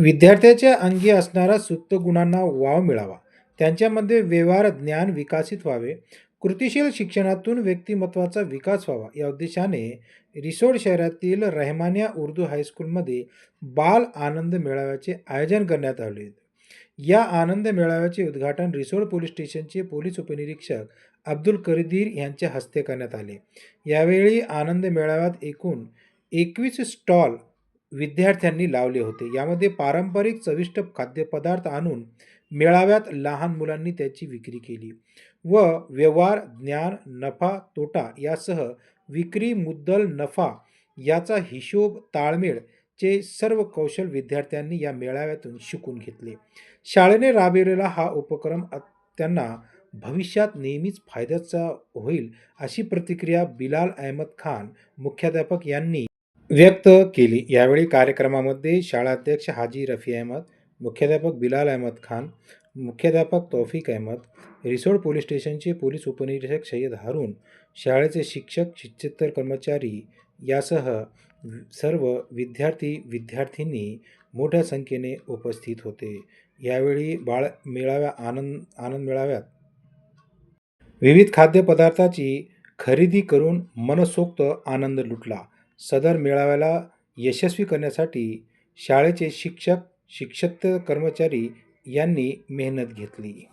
विद्यार्थ्याच्या अंगी असणारा सुप्त गुणांना वाव मिळावा. त्यांच्यामध्ये व्यवहार ज्ञान विकसित व्हावे. कृतिशील शिक्षणातून व्यक्तिमत्वाचा विकास व्हावा. या उद्देशाने रिसोड शहरातील रहमानिया उर्दू हायस्कूलमध्ये बाल आनंद मेळाव्याचे आयोजन करण्यात आले. होते. या आनंद मेळाव्याचे उद्घाटन रिसोड पोलीस स्टेशनचे पोलीस उपनिरीक्षक अब्दुल कदीर यांच्या हस्ते करण्यात आले. यावेळी आनंद मेळाव्यात एकूण एकवीस स्टॉल विद्यार्थ्यांनी लावले होते. यामध्ये पारंपरिक चविष्ट खाद्यपदार्थ आणून मेळाव्यात लहान मुलांनी त्याची विक्री केली व व्यवहार ज्ञान नफा तोटा यासह विक्री मुद्दल नफा याचा हिशोब ताळमेळ चे सर्व कौशल विद्यार्थ्यांनी या मेळाव्यातून शिकून घेतले. शाळेने राबविलेला हा उपक्रम त्यांना भविष्यात नेहमीच फायद्याचा होईल अशी प्रतिक्रिया बिलाल अहमद खान मुख्याध्यापक यांनी व्यक्त केली. यावेळी कार्यक्रमामध्ये शाळाध्यक्ष हाजी रफी अहमद मुख्याध्यापक बिलाल अहमद खान मुख्याध्यापक तौफिक अहमद रिसोड पोलीस स्टेशनचे पोलीस उपनिरीक्षक सय्यद हारून शाळेचे शिक्षक शिक्षेतर कर्मचारी यासह सर्व विद्यार्थी विद्यार्थिनी मोठ्या संख्येने उपस्थित होते. यावेळी बाळ मेळाव्या आनंद आनंद मेळाव्यात. विविध खाद्यपदार्थाची खरेदी करून मनसोक्त आनंद लुटला. सदर मेळाव्याला यशस्वी करण्यासाठी शाळेचे शिक्षक शिक्षक कर्मचारी यांनी मेहनत घेतली.